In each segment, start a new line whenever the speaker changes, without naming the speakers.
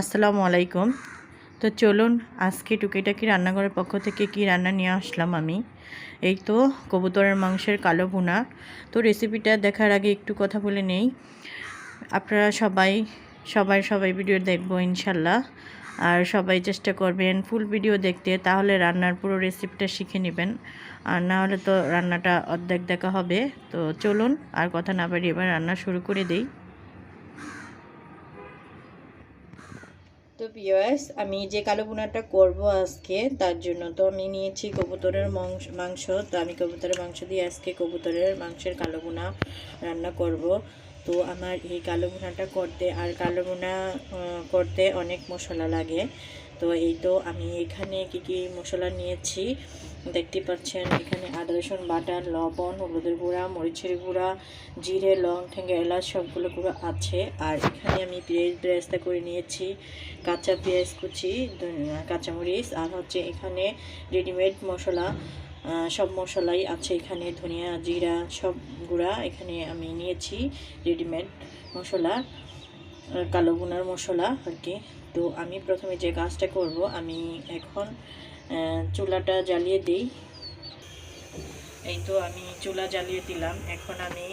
আসসালামু আলাইকুম। তো চলুন, আজকে টুকিটাকি রান্নাঘরের পক্ষ থেকে কি রান্না নিয়ে আসলাম আমি? এই তো কবুতরের মাংসের কালো ভুনা। তো রেসিপিটা দেখার আগে একটু কথা বলে নেই। আপনারা সবাই সবাই সবাই ভিডিও দেখব ইনশাল্লাহ। আর সবাই চেষ্টা করবেন ফুল ভিডিও দেখতে, তাহলে রান্নার পুরো রেসিপিটা শিখে নেবেন। আর না হলে তো রান্নাটা অর্ধেক দেখা হবে। তো চলুন, আর কথা না বাড়িয়ে এবার রান্না শুরু করে দিই। তো পিওয়াস আমি যে কালো বোনাটা করব আজকে, তার জন্য তো আমি নিয়েছি কবুতরের মাংস মাংস। তো আমি কবুতরের মাংস দিয়ে আজকে কবুতরের মাংসের কালো বোনা রান্না করব। তো আমার এই কালো বোনাটা করতে আর কালো বোনা করতে অনেক মশলা লাগে। তো এই তো আমি এখানে কি কি মশলা নিয়েছি। দেখতে পাচ্ছেন, এখানে আদা, রসুন বাটা লবণ, হলুদের গুঁড়া, মরিচের গুঁড়া, জিরে, লং, ঠেঙ্গে, এলাচ, সবগুলো গুঁড়ো আছে। আর এখানে আমি পেঁয়াজ ব্রেস্তা করে নিয়েছি, কাঁচা পেঁয়াজ কুচি কাঁচামরিচ, আর হচ্ছে এখানে রেডিমেড মশলা সব মশলাই আছে এখানে, ধনিয়া, জিরা, সব গুঁড়া এখানে আমি নিয়েছি, রেডিমেড মশলা কালো গুনার মশলা আর কি। তো আমি প্রথমে যে কাজটা করব, আমি এখন চুলাটা জ্বালিয়ে দিই। এই তো আমি চুলা জ্বালিয়ে দিলাম। এখন আমি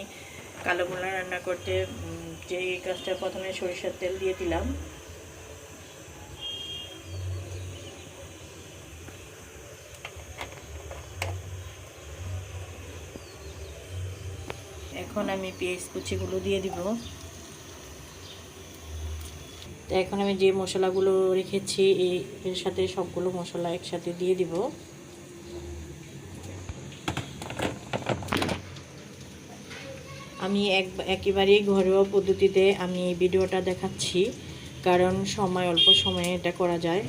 কালো গোলা রান্না করতে যে কাজটা প্রথমে সরিষার তেল দিয়ে দিলাম। এখন আমি পেঁয়াজ কুচিগুলো দিয়ে দিব। তো এখন আমি যে মশলাগুলো রেখেছি এর সাথে সবগুলো মশলা একসাথে দিয়ে দিব। আমি এক একেবারেই ঘরোয়া পদ্ধতিতে আমি এই ভিডিওটা দেখাচ্ছি, কারণ সময়, অল্প সময়ে এটা করা যায়।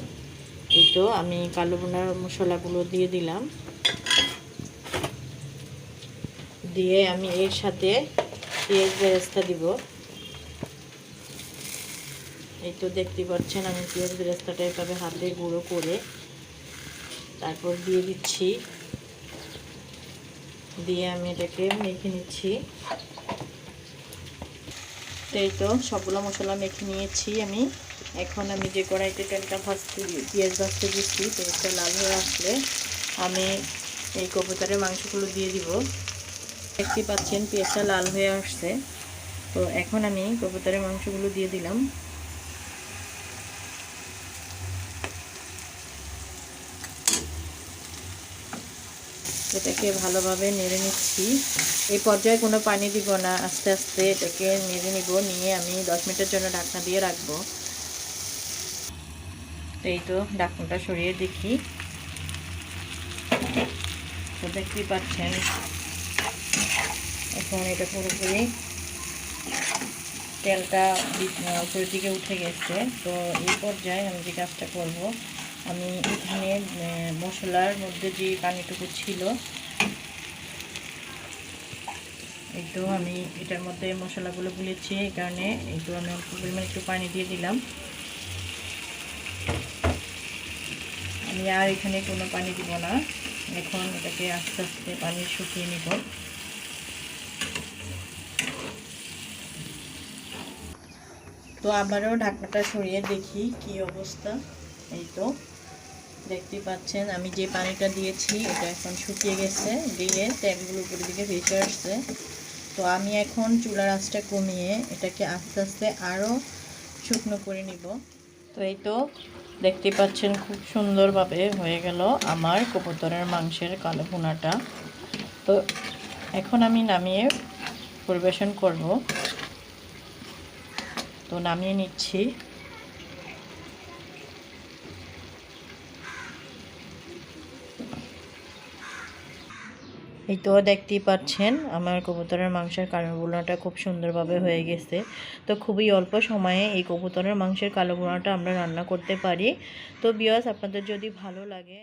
এই তো আমি কালো বোনার মশলাগুলো দিয়ে দিলাম। দিয়ে আমি এর সাথে পেঁয়াজ বেরেস্তা দিব। এই তো দেখতে পাচ্ছেন আমি পেঁয়াজ বেরেস্তাটা এভাবে হাতে গুঁড়ো করে তারপর দিয়ে দিচ্ছি। দিয়ে আমি এটাকে মেখে নিচ্ছি। এই তো সবগুলো মশলা মেখে নিয়েছি আমি। এখন আমি যে কড়াইতে তেলটা ভাজতে, পেঁয়াজ ভাজতে দিচ্ছি পেঁয়াজটা লাল হয়ে আসলে আমি এই কবুতরের মাংসগুলো দিয়ে দিব। দেখতে পাচ্ছেন পেঁয়াজটা লাল হয়ে আসছে। তো এখন আমি কবুতরের মাংসগুলো দিয়ে দিলাম। এটাকে ভালোভাবে নেড়ে নিচ্ছি। এই পর্যায়ে কোনো পানি দিব না। আস্তে আস্তে এটাকে নেড়ে নিব। নিয়ে আমি দশ মিনিটের জন্য ঢাকনা দিয়ে রাখব। এই তো ঢাকনাটা সরিয়ে দেখি। তো দেখতেই পাচ্ছেন, এখন এটা পুরোপুরি তেলটা উপরের দিকে উঠে গেছে। তো এই পর্যায়ে আমি যে কাজটা করব আমি এখানে মশলার মধ্যে যে পানিটুকু ছিল এই তো আমি এটার মধ্যে মশলাগুলো গুলেছি, এই কারণে তো আমি অল্প পরিমাণ একটু পানি দিয়ে দিলাম। আমি আর এখানে কোনো পানি দিব না। এখন এটাকে আস্তে আস্তে পানি শুকিয়ে নিব। তো আবারও ঢাকনাটা সরিয়ে দেখি কি অবস্থা। এই তো, দেখতে পাচ্ছেন, আমি যে পানিটা দিয়েছি, এটা এখন শুকিয়ে গেছে, দিয়ে তেলগুলো উপরের দিকে ভেসে আসছে। তো আমি এখন চুলার আঁচটা কমিয়ে এটাকে আস্তে আস্তে আরও শুকনো করে নিব। তো এই তো, দেখতে পাচ্ছেন খুব সুন্দরভাবে হয়ে গেল আমার কবুতরের মাংসের কালো ভুনাটা। তো এখন আমি নামিয়ে পরিবেশন করব। তো নামিয়ে নিচ্ছি। এই তো দেখতেই পাচ্ছেন, আমার কবুতরের মাংসের কালো বোনাটা খুব সুন্দরভাবে হয়ে গেছে। তো খুবই অল্প সময়ে এই কবুতরের মাংসের কালো বোনাটা আমরা রান্না করতে পারি। তো বিয়াস আপনাদের যদি ভালো লাগে